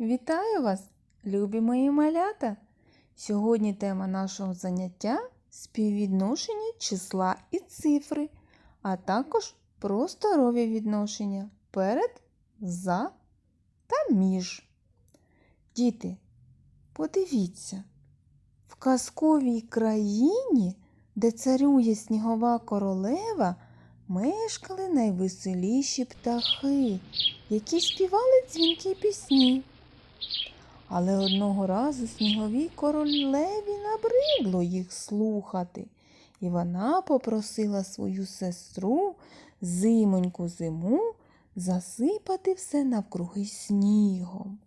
Вітаю вас, любі мої малята! Сьогодні тема нашого заняття співвідношення числа і цифри, а також просторові відношення перед, за та між. Діти, подивіться, в казковій країні, де царює снігова королева, мешкали найвеселіші птахи, які співали дзвінкі пісні. Але одного разу сніговій королеві набридло їх слухати, і вона попросила свою сестру зимоньку зиму засипати все навкруги снігом.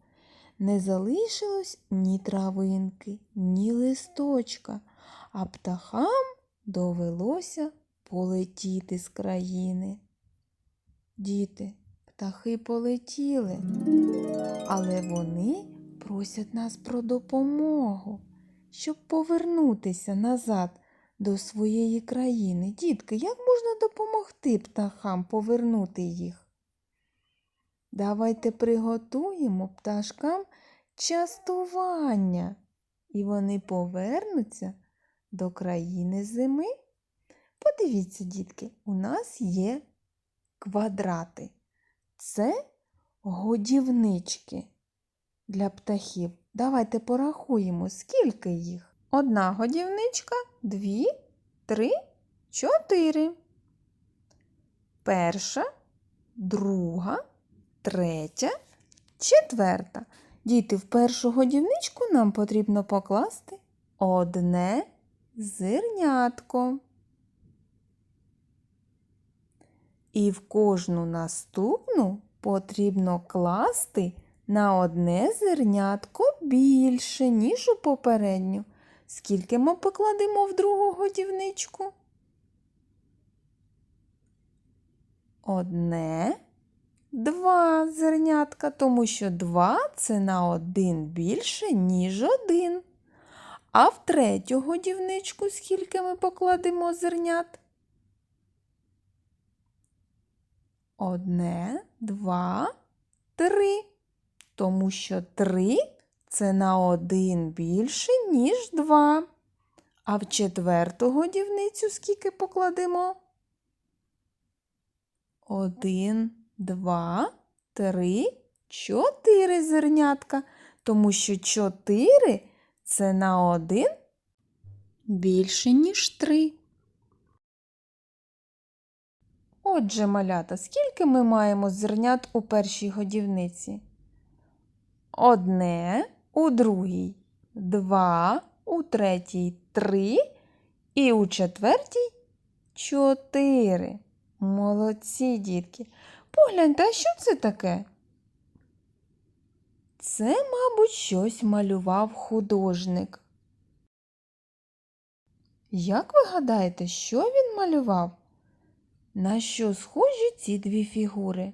Не залишилось ні травинки, ні листочка, а птахам довелося полетіти з країни. Діти, птахи полетіли, але вони просять нас про допомогу, щоб повернутися назад до своєї країни. Дітки, як можна допомогти птахам повернути їх? Давайте приготуємо пташкам частування, і вони повернуться до країни зими. Подивіться, дітки, у нас є квадрати. Це годівнички для птахів. Давайте порахуємо, скільки їх. Одна годівничка, дві, три, чотири. Перша, друга, третя, четверта. Діти, в першу годівничку нам потрібно покласти одне зернятко. І в кожну наступну потрібно класти на одне зернятко більше, ніж у попередню. Скільки ми покладемо в другу годівничку? Одне, два зернятка, тому що два це на один більше, ніж один. А в третю годівничку скільки ми покладемо зернят? Одне, два, три. Тому що три це на один більше, ніж два. А в четверту годівницю скільки покладемо? Один, два, три, чотири зернятка. Тому що чотири це на один більше, ніж три. Отже, малята, скільки ми маємо зернят у першій годівниці? Одне, у другій два, у третій три і у четвертій чотири. Молодці, дітки. Погляньте, а що це таке? Це, мабуть, щось малював художник. Як ви гадаєте, що він малював? На що схожі ці дві фігури?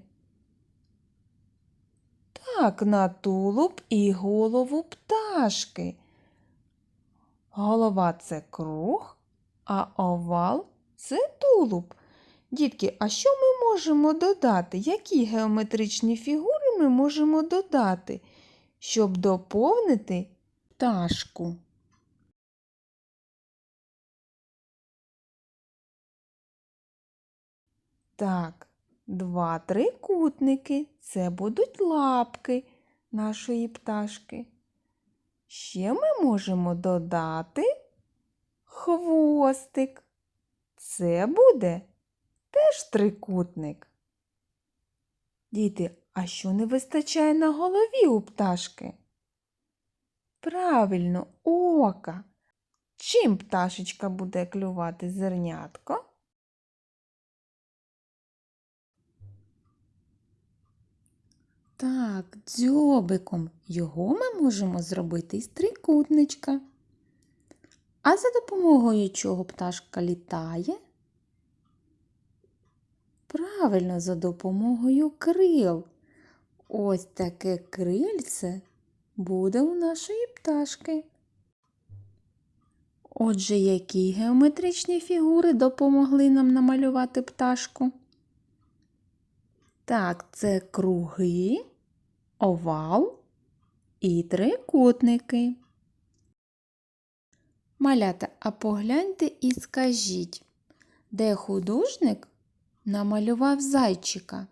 Так, на тулуб і голову пташки. Голова це круг, а овал це тулуб. Дітки, а що ми можемо додати? Які геометричні фігури ми можемо додати, щоб доповнити пташку? Так, два трикутники це будуть лапки нашої пташки. Ще ми можемо додати хвостик. Це буде теж трикутник. Діти, а що не вистачає на голові у пташки? Правильно, ока. Чим пташечка буде клювати зернятко? Так, дзьобиком. Його ми можемо зробити із трикутничка. А за допомогою чого пташка літає? Правильно, за допомогою крил. Ось таке крильце буде у нашої пташки. Отже, які геометричні фігури допомогли нам намалювати пташку? Так, це круги, овал і трикутники. Малята, а погляньте і скажіть, де художник намалював зайчика?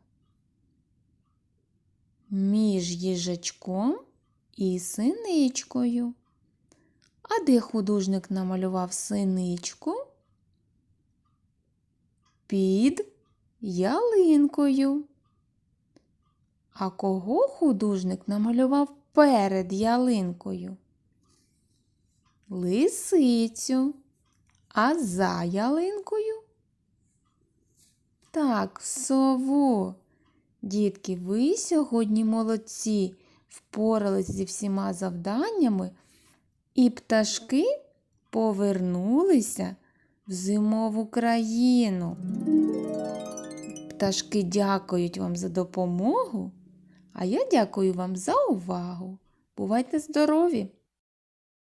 Між їжачком і синичкою. А де художник намалював синичку? Під ялинкою. А кого художник намалював перед ялинкою? Лисицю. А за ялинкою? Так, сову. Дітки, ви сьогодні молодці, впорались зі всіма завданнями, і пташки повернулися в зимову країну. Пташки дякують вам за допомогу, а я дякую вам за увагу. Бувайте здорові!